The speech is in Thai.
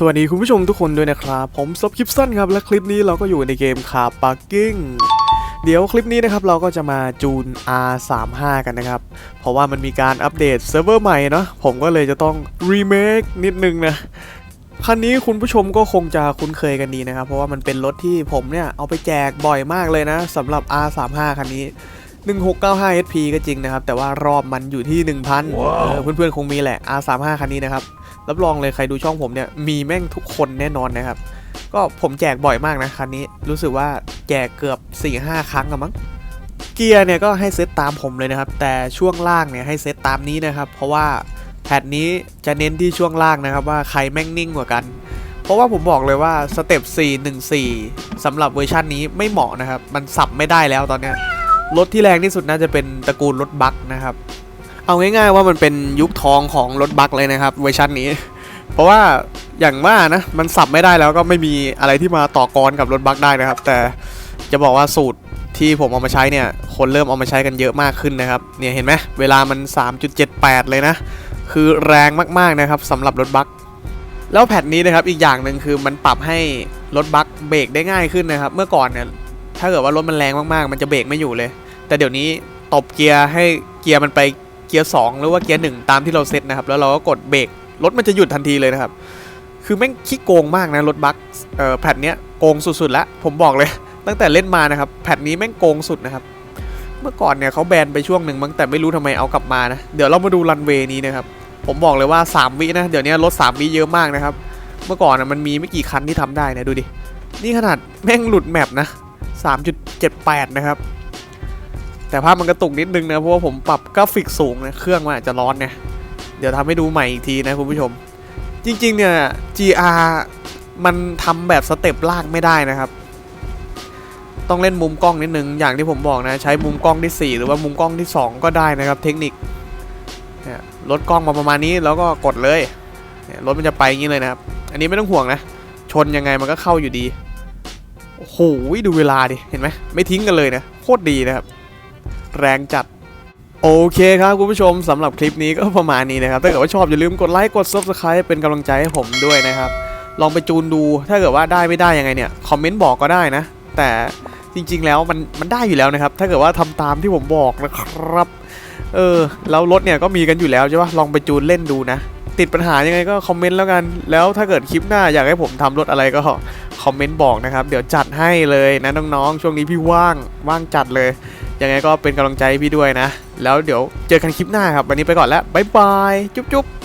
สวัสดีคุณผู้ชมทุกคนด้วยนะครับ ผมซบคลิปสั้นครับ และคลิปนี้เราก็อยู่ในเกมคาปาร์กิ้งเดี๋ยวคลิปนี้นะครับเราก็จะมาจูน R35 กันนะครับ เพราะว่ามันมีการอัปเดตเซิร์ฟเวอร์ใหม่เนาะผมก็เลยจะต้องรีเมคนิดนึงนะคันนี้คุณผู้ชมก็คงจะคุ้นเคยกันดีนะครับ เพราะว่ามันเป็นรถที่ผมเนี่ยเอาไปแจกบ่อยมากเลยนะสำหรับ R35 คันนี้ 1695 SP ก็จริงนะครับ แต่ว่ารอบมันอยู่ที่ 1,000เออเพื่อนๆคงมีแหละ R35 คันนี้นะครับ รับรองเลยใครดูช่องผมเนี่ยมีแม่งทุกคนแน่นอนนะครับ ก็ผมแจกบ่อยมากนะคันนี้รู้สึกว่าแจกเกือบ4-5 ครั้งอะมั้งเกียร์เนี่ยก็ให้เซตตามผมเลยนะครับ แต่ช่วงล่างเนี่ยให้เซตตามนี้นะครับ เพราะว่าแพทนี้จะเน้นที่ช่วงล่างนะครับว่าใครแม่งนิ่งกว่ากัน เพราะว่าผมบอกเลยว่าสเต็ป414สำหรับเวอร์ชันนี้ไม่เหมาะนะครับ มันสับไม่ได้แล้วตอนเนี้ยรถที่แรงที่สุดน่าจะเป็นตระกูลรถบัคนะครับ เอาง่ายๆว่ามันเป็นยุคทองของรถบัคเลยนะครับเวอร์ชันนี้ เพราะว่าอย่างว่านะมันสับไม่ได้แล้วก็ไม่มีอะไรที่มาต่อกรกับรถบัคได้นะครับ แต่จะบอกว่าสูตรที่ผมเอามาใช้เนี่ย คนเริ่มเอามาใช้กันเยอะมากขึ้นนะครับ เนี่ยเห็นไหมเวลามัน 3.78 เลยนะ คือแรงมากๆนะครับสำหรับรถบัคแล้วแพทนี้นะครับอีกอย่างหนึ่งคือมันปรับให้รถบัคเบรกได้ง่ายขึ้นนะครับ เมื่อก่อนเนี่ยถ้าเกิดว่ารถมันแรงมากๆ มันจะเบรกไม่อยู่เลย แต่เดี๋ยวนี้ตบเกียร์ให้เกียร์มันไป เกียร์2หรือว่าเกียร์1ตามที่เราเซตนะครับ แล้วเราก็กดเบรกรถมันจะหยุดทันทีเลยนะครับ คือแม่งขี้โกงมากนะรถบัคเอ่อแพทเนี้ยโกงสุดๆแล้วผมบอกเลย ตั้งแต่เล่นมานะครับแพทนี้แม่งโกงสุดนะครับ เมื่อก่อนเนี่ยเขาแบนไปช่วงหนึ่งมั้งแต่ไม่รู้ทำไมเอากลับมานะเดี๋ยวเรามาดูรันเวย์นี้นะครับผมบอกเลยว่า 3 วินะเดี๋ยวนี้รถ 3 วิเยอะมากนะครับ เมื่อก่อนนะมันมีไม่กี่คันที่ทำได้นะดูดินี่ขนาดแม่งหลุดแมปนะ3.78 นะครับ แต่ภาพมันกระตุกนิดนึงนะเพราะว่าผมปรับกราฟิกสูงนะเครื่องมันอาจจะร้อนเนี่ยเดี๋ยวทำให้ดูใหม่อีกทีนะคุณผู้ชม จริงๆเนี่ย GR มันทำแบบสเต็ปลากไม่ได้นะครับ ต้องเล่นมุมกล้องนิดนึงอย่างที่ผมบอกนะใช้มุมกล้องที่ 4 หรือว่ามุมกล้องที่ 2 ก็ได้นะครับเทคนิคลดกล้องมาประมาณนี้แล้วก็กดเลยรถมันจะไปอย่างนี้เลยนะครับ อันนี้ไม่ต้องห่วงนะ ชนยังไงมันก็เข้าอยู่ดีโอ้โหดูเวลาดิเห็นไหมไม่ทิ้งกันเลยนะโคตรดีนะครับ แรงจัดโอเคครับคุณผู้ชมสำหรับคลิปนี้ก็ประมาณนี้นะครับถ้าเกิดว่าชอบอย่าลืมกดไลค์กด subscribe เป็นกำลังใจให้ผมด้วยนะครับ ลองไปจูนดูถ้าเกิดว่าได้ไม่ได้ยังไงเนี่ยคอมเมนต์บอกก็ได้นะ แต่จริง ๆ แล้วมันมันได้อยู่แล้วนะครับ ถ้าเกิดว่าทำตามที่ผมบอกนะครับเออแล้วรถเนี่ยก็มีกันอยู่แล้วใช่ปะลองไปจูนเล่นดูนะ ติดปัญหายังไงก็คอมเมนต์แล้วกัน แล้วถ้าเกิดคลิปหน้าอยากให้ผมทำรถอะไรก็คอมเมนต์บอกนะครับ เดี๋ยวจัดให้เลยนะน้องๆช่วงนี้พี่ว่างว่างจัดเลย ยังไงก็เป็นกำลังใจให้พี่ด้วยนะ แล้วเดี๋ยวเจอกันคลิปหน้าครับ วันนี้ไปก่อนแล้ว บ๊ายบาย จุ๊บๆ